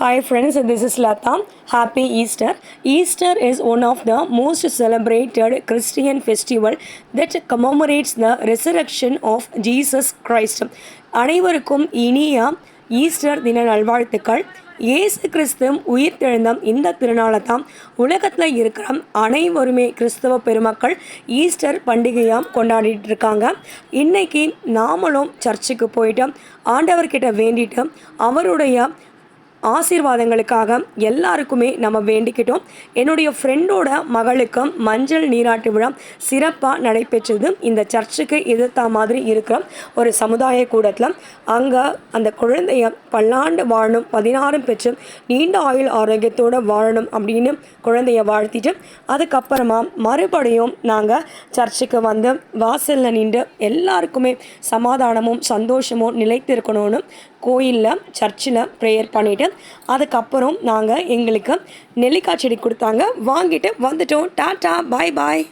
Hi friends this is Latha happy Easter Easter is one of the most celebrated Christian festival that commemorates the resurrection of Jesus Christ அனைவருக்கும் இனிய Easter தின நல்வாழ்த்துக்கள். இயேசு கிறிஸ்து உயிர்த்தெழுந்த இந்த திருநாளை தான் உலகத்தில் இருக்கிற அனைவருமே கிறிஸ்தவ பெருமக்கள் ஈஸ்டர் பண்டிகையாக கொண்டாடிட்டு இருக்காங்க இன்னைக்கு நாமளும் சர்ச்சுக்கு போயிட்டு ஆண்டவர்கிட்ட வேண்டிட்டு அவருடைய ஆசீர்வாதங்களுக்காக எல்லாருக்குமே நம்ம வேண்டிக்கிட்டோம். என்னுடைய ஃப்ரெண்டோட மகளுக்கும் மஞ்சள் நீராட்டு விழா சிறப்பாக நடைபெற்றது. இந்த சர்ச்சுக்கு எதிர்த்த மாதிரி இருக்கிற ஒரு சமுதாய கூடத்தில் அங்கே அந்த குழந்தைய பல்லாண்டு வாழணும் பதினாறும் பெற்று நீண்ட ஆயுள் ஆரோக்கியத்தோடு வாழணும் அப்படின்னு குழந்தைய வாழ்த்திட்டு அதுக்கப்புறமா மறுபடியும் நாங்கள் சர்ச்சுக்கு வந்து வாசலில் நின்று எல்லாருக்குமே சமாதானமும் சந்தோஷமும் நிலைத்திருக்கணும்னு கோயிலில் சர்ச்சில் ப்ரேயர் பண்ணிவிட்டு அதுக்கப்புறம் நாங்கள் எங்களுக்கு நெல்லிக்காய் செடி கொடுத்தாங்க. வாங்கிட்டு வந்துட்டோம். Tata bye bye.